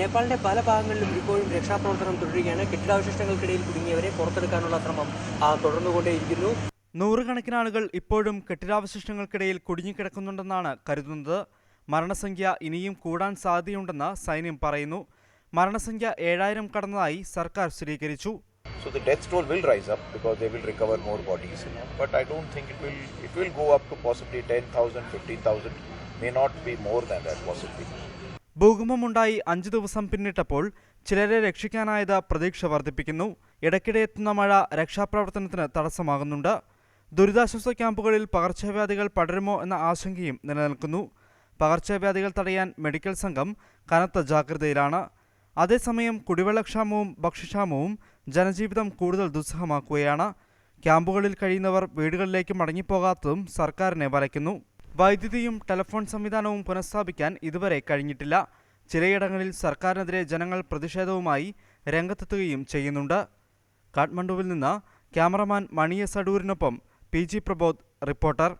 നേപ്പാളിന്റെ പല ഭാഗങ്ങളിലും ഇപ്പോഴും രക്ഷാപ്രവർത്തനം തുടരുകയാണ് കെട്ടിടാവശിഷ്ടങ്ങൾക്കിടയിൽ കുടുങ്ങിയവരെ പുറത്തെടുക്കാനുള്ള ശ്രമം ആ, തുടർന്നുകൊണ്ടേയിരിക്കുന്നു നൂറുകണക്കിന് ആളുകൾ ഇപ്പോഴും കെട്ടിടാവശിഷ്ടങ്ങൾക്കിടയിൽ കുടുങ്ങിക്കിടക്കുന്നുണ്ടെന്നാണ് കരുതുന്നത് മരണസംഖ്യ ഇനിയും കൂടാൻ സാധ്യതയുണ്ടെന്ന് സൈന്യം പറയുന്നു മരണസംഖ്യ ഏഴായിരം കടന്നതായി സർക്കാർ സ്ഥിരീകരിച്ചു So the death toll will rise up because they will recover more bodies. You know. But I don't think it will. It will go up to possibly 10,000, 15,000. May not be more than that possibly. ഭൂകമ്പമുണ്ടായി അഞ്ചു ദിവസം പിന്നിട്ടപ്പോൾ ചിലരെ രക്ഷിക്കാനായത് പ്രതീക്ഷ വർദ്ധിപ്പിക്കുന്നു. ഇടയ്ക്കിടെ എത്തുന്ന മഴ രക്ഷാപ്രവർത്തനത്തിന് തടസ്സമാകുന്നുണ്ട്. ദുരിതാശ്വാസ ക്യാമ്പുകളിൽ പകർച്ചവ്യാധികൾ പടരുമോ എന്ന ആശങ്കയും നിലനിൽക്കുന്നു. പകർച്ചവ്യാധികൾ തടയാൻ മെഡിക്കൽ സംഘം കനത്ത ജാഗ്രതയിലാണ്. അതേസമയം കുടിവെള്ളക്ഷാമവും ഭക്ഷ്യക്ഷാമവും ജനജീവിതം കൂടുതൽ ദുസ്സഹമാക്കുകയാണ്. ക്യാമ്പുകളിൽ കഴിയുന്നവർ വീടുകളിലേക്ക് മടങ്ങിപ്പോകാത്തതും സർക്കാരിനെ വലയ്ക്കുന്നു. വൈദ്യുതിയും ടെലിഫോൺ സംവിധാനവും പുനഃസ്ഥാപിക്കാൻ ഇതുവരെ കഴിഞ്ഞിട്ടില്ല. ചിലയിടങ്ങളിൽ സർക്കാരിനെതിരെ ജനങ്ങൾ പ്രതിഷേധവുമായി രംഗത്തെത്തുകയും ചെയ്യുന്നുണ്ട്. കാഠ്മണ്ഡുവിൽ നിന്ന് ക്യാമറമാൻ മണിയ സഡൂരിനൊപ്പം പി ജി പ്രബോധ് റിപ്പോർട്ടർ.